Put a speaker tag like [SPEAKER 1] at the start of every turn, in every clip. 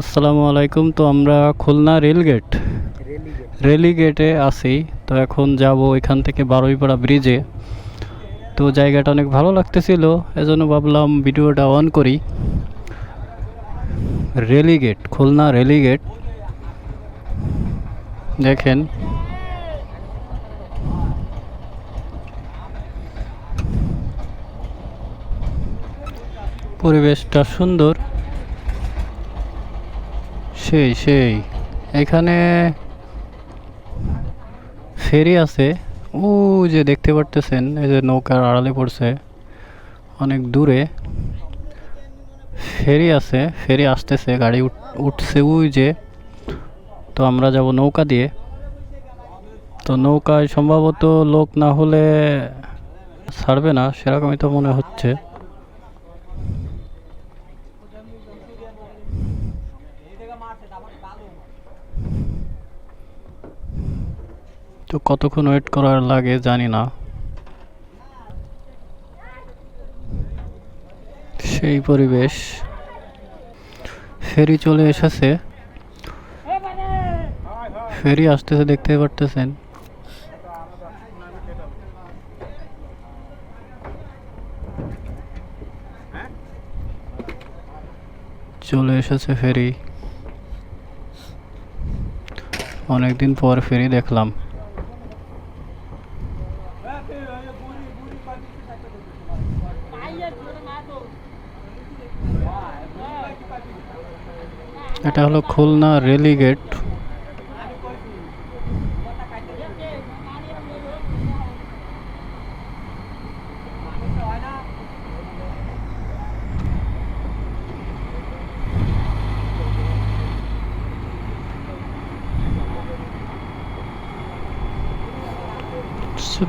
[SPEAKER 1] আসসালামু আলাইকুম। তো আমরা খুলনা রেলগেট
[SPEAKER 2] রেলিগেট
[SPEAKER 1] আছি। তো এখন যাব এখান থেকে বারুইপাড়া ব্রিজে। তো জায়গাটা অনেক ভালো লাগতেছিল, এজন্য ভাবলাম ভিডিওটা অন করি। রেলিগেট খুলনা রেলিগেট দেখেন। পরিবেশটা সুন্দর। সেই সেই। এখানে ফেরি আছে। ও যে দেখতে পারতেছেন, এই যে নৌকার আড়ালে পড়ছে, অনেক দূরে। ফেরি আছে, ফেরি আসতেছে, গাড়ি উঠ- উঠছে ওই যে। তো আমরা যাব নৌকা দিয়ে। তো নৌকায় সম্ভবত লোক না হলে ছাড়বে না, সেরকমই তো মনে হচ্ছে। তো কতক্ষণ ওয়েট করার লাগে জানি না। সেই পরিবেশ। ফেরি চলে এসেছে। ফেরি আসতেছে দেখতে পারতেছেন। চলে এসেছে ফেরি। অনেকদিন পর ফেরি দেখলাম। এটা হলো খুলনা রেলিগেট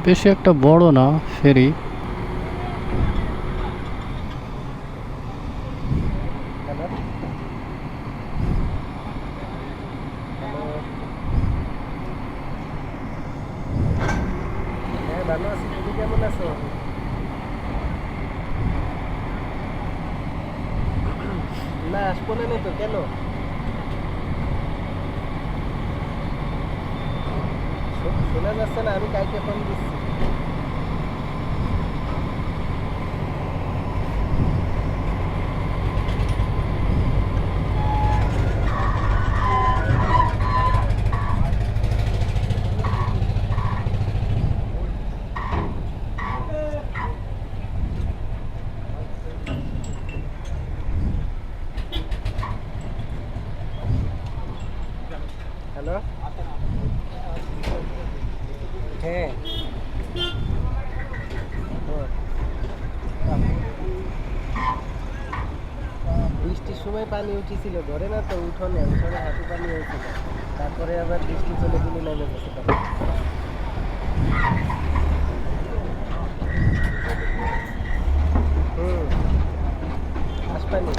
[SPEAKER 1] বেশি একটা বড় না ফেরি
[SPEAKER 2] হ্যালো হ্যালো হ্যাঁ ভালো আছি তুমি কেমন আছো না আসব না তো কেন শোনা যাচ্ছে না আমি কাইকে ফোন দিচ্ছি হ্যালো? হ্যাঁ। ও। বৃষ্টির সময় পানি উঠেছিল ধরে না তো উঠোনে উঠোনে হাঁটু পানি হয়েছিল। তারপরে আবার বৃষ্টি চলে গেলে নেমে গেছে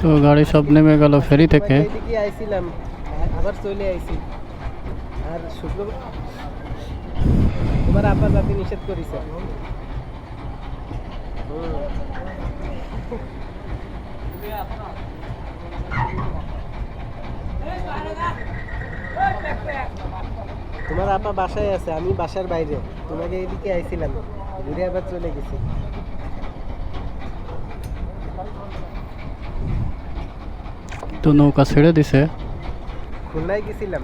[SPEAKER 1] তো গাড়ি সব নেমে গেল ফেরি থেকে।
[SPEAKER 2] আইছিলাম আবার চলে আইছি। আর শুক্রবার তোমার আপা জাতি নিষেধ করেছে। তোমার আপা বাসায় আছে আমি বাসার বাইরে। তোমাকে এদিকে আইছিলাম ঘুরে আবার চলে গেছি।
[SPEAKER 1] তো নৌকা ছেড়ে দিছে।
[SPEAKER 2] খুলনায় গেছিলাম।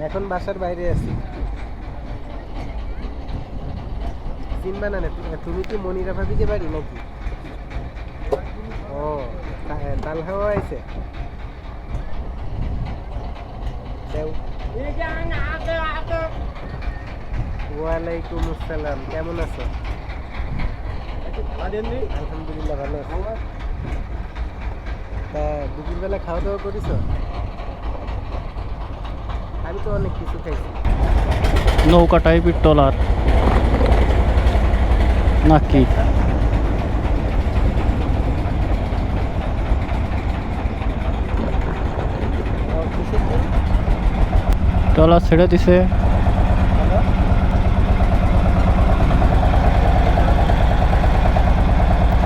[SPEAKER 2] এখন বাসার বাইরে আছি। চিনবা না তুমি কি মনিরা ভাবিকে বাড়ি নাকি? ও তা- তালহাও আইছে দেও। ওয়ালাইকুম আসসালাম, কেমন আছো? আলহামদুলিল্লাহ ভালো আছি। তা, দুপুরবেলা খাওয়া দাওয়া করেছ? আমি তো অনেক কিছু খাইছি।
[SPEAKER 1] নৌকা টাইপের ট্রলার। নাকি? ট্রলার ছেড়ে দিছে।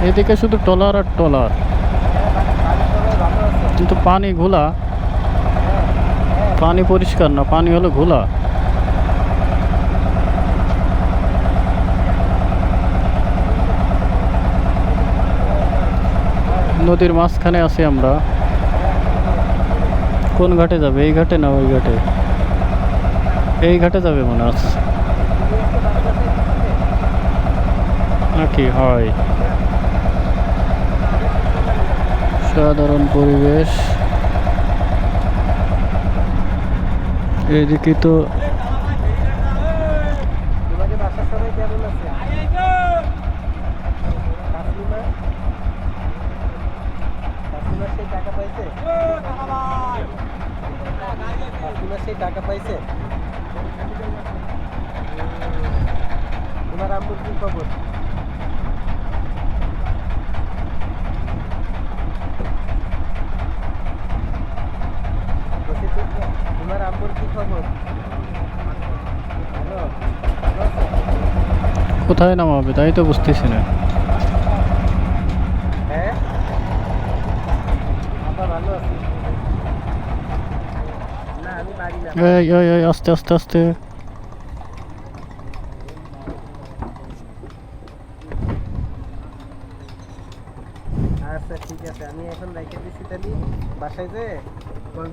[SPEAKER 1] এদিকে শুধু ট্রলার আর ট্রলার। কিন্তু পানি ঘোলা পানি পরিষ্কার না, পানি হলো ঘোলা। নদীর মাঝখানে আছি আমরা। কোন ঘাটে যাবে? এই ঘাটে না ওই ঘাটে? এই ঘাটে যাবে মনে আছে নাকি? হয়। সাধারণ পরিবেশ এদিকে তো
[SPEAKER 2] তোমাকে বাসার সবাই কেমন আছে কাসলিমা কাসলিমা সেই টাকা পাইছে? তোমার আম্মুর কি খবর বলছি তো- তোমার আম্মুর কি খবর হ্যালো ভালো আছো?
[SPEAKER 1] কোথায় নামাবে? তাই তো বুঝতেছি না। আস্তে আস্তে আস্তে।
[SPEAKER 2] আচ্ছা ঠিক আছে। আমি এখন রেখে দিচ্ছি তাহলে বাসায় যে কল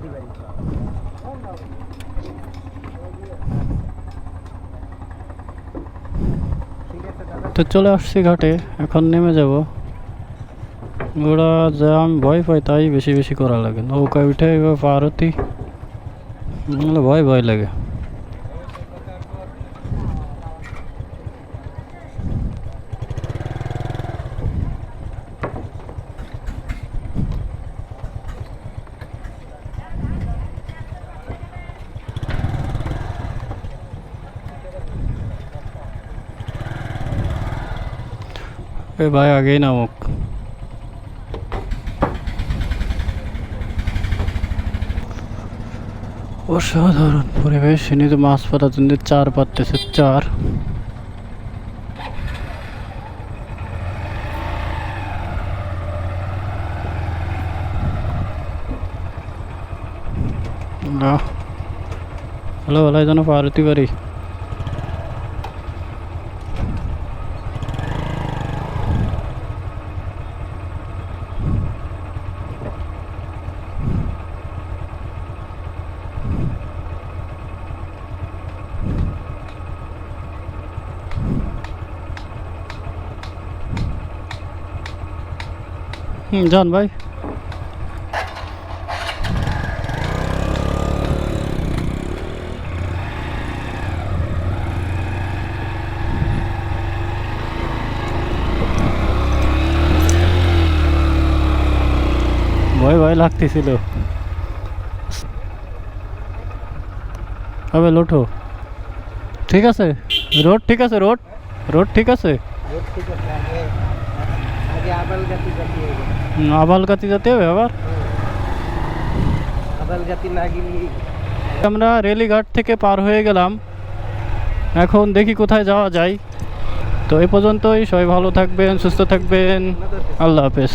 [SPEAKER 2] দাদা
[SPEAKER 1] তো চলে আসছি ঘাটে, এখন নেমে যাব। ওরা যা আমি ভয় পাই তাই বেশি বেশি করা লাগে। নৌকা উঠে এবার পার ভয় ভয় লাগে। এ ভাই আগেই নামুক অসাধারণ পরিবেশ ইনি তো মাছ পাতার জন্য চার পাততেছে চার। হ্যালো ভালো যেন পারতি পারি। হুম যান ভাই ভয় ভয় লাগতেছিল হবে লোটো ঠিক আছে রোড ঠিক আছে রোড রোড ঠিক আছে
[SPEAKER 2] রোড ঠিক আছে আগে আগে আবালগাতি গাতি হয়ে গেল
[SPEAKER 1] হুম, আবালগাতি যেতে হবে আবার
[SPEAKER 2] আবালগাতি না গেলে
[SPEAKER 1] আমরা রেলিঘাট থেকে পার হয়ে গেলাম। এখন দেখি কোথায় যাওয়া যায়। তো এ পর্যন্তই সবাই ভালো থাকবেন সুস্থ থাকবেন। আল্লাহ হাফেজ।